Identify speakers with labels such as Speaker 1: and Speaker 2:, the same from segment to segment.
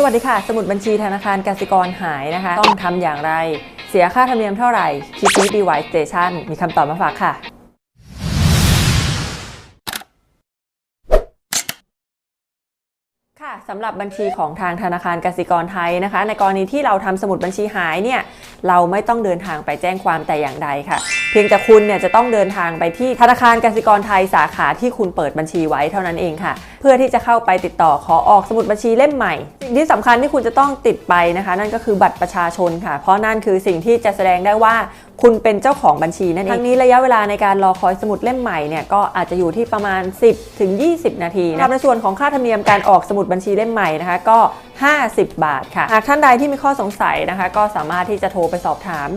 Speaker 1: สวัสดีค่ะ สมุดบัญชีธนาคารกสิกรหายนะคะ ต้องทำอย่างไร เสียค่าธรรมเนียมเท่าไหร่ คลิปนี้ BY Station มีคำตอบมาฝากค่ะ ค่ะสำหรับบัญชีของทางธนาคารกสิกรไทยนะคะ ในกรณีที่เราทำสมุดบัญชีหายเนี่ยเราไม่ต้องเดินทางไปแจ้งความแต่อย่างใดค่ะ เพียงแต่คุณเนี่ยจะต้องเดินทางไปที่ธนาคารกสิกรไทยสาขาที่คุณเปิดบัญชีไว้เท่านั้นเองค่ะ เพื่อที่จะเข้าไปติดต่อขอออกสมุดบัญชีเล่มใหม่สิ่งที่สำคัญที่คุณจะต้องติดไปนะคะ นั่นก็คือบัตรประชาชนค่ะ เพราะนั่นคือสิ่งที่จะแสดงได้ว่าคุณเป็นเจ้าของบัญชีนั่นเองทั้งนี้ระยะเวลาในการรอคอยสมุดเล่มใหม่เนี่ยก็อาจจะอยู่ที่ประมาณ 10ถึง20 นาทีนะครับในส่วนของค่าธรรมเนียมการออกสมุดบัญชีเล่มใหม่นะคะก็ 50 บาทค่ะ หากท่านใดที่มีข้อสงสัยนะคะ ก็สามารถที่จะโทรไปสอบถาม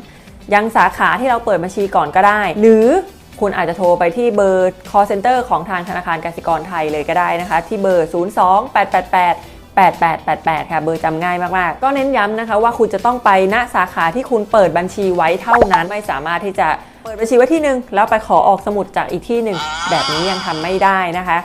Speaker 1: ยังสาขาที่เราเปิดบัญชีก่อนก็ได้ หรือคุณอาจจะโทรไปที่เบอร์ call center ของทางธนาคารกสิกรไทยเลยก็ได้นะคะ ที่เบอร์ 02 888 8888 ค่ะ เบอร์จำง่ายมาก ๆ ก็เน้นย้ำนะคะว่าคุณจะต้องไปณสาขาที่คุณเปิดบัญชีไว้เท่านั้น ไม่สามารถที่จะเปิดบัญชีไว้ที่หนึ่งแล้วไปขอออกสมุดจากอีกที่หนึ่งแบบนี้ยังทำไม่ได้นะคะ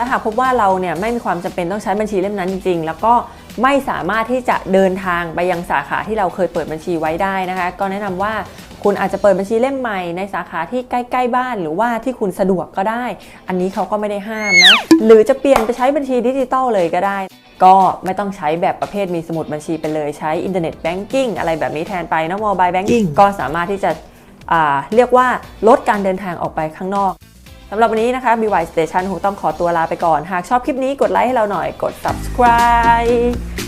Speaker 1: และหากพบว่าเราเนี่ยไม่มีความจำเป็นต้องใช้บัญชีเล่มนั้นจริง ๆ แล้วก็ไม่สามารถที่จะเดินทางไปยังสาขาที่เราเคยเปิดบัญชีไว้ได้นะคะ ก็แนะนำว่าคุณอาจจะเปิดบัญชีเล่มใหม่ในสาขาที่ใกล้ ๆ บ้าน หรือว่าที่คุณสะดวกก็ได้ อันนี้เขาก็ไม่ได้ห้ามนะ หรือจะเปลี่ยนไปใช้บัญชีดิจิตอลเลยก็ได้ ก็ไม่ต้องใช้แบบประเภทมีสมุดบัญชีไปเลยใช้อินเทอร์เน็ตแบงกิ้งอะไรแบบนี้แทนไปนะโมบายแบงกิ้งก็สามารถที่จะอ่าเรียกว่าลดการเดินทางออกไปข้างนอก สำหรับวันนี้นะคะ BY Station คงต้องขอตัวลาไปก่อน หากชอบคลิปนี้กดไลค์ให้เราหน่อย กด subscribe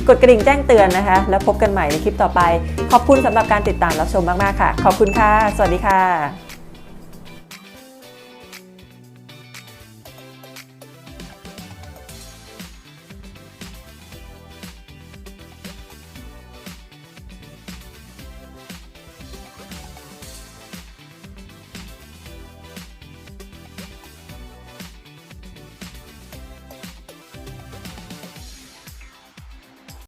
Speaker 1: กดกระดิ่งแจ้งเตือนนะคะ แล้วพบกันใหม่ในคลิปต่อไป ขอบคุณสำหรับการติดตามรับชมมาก ๆ ค่ะ ขอบคุณค่ะ สวัสดีค่ะ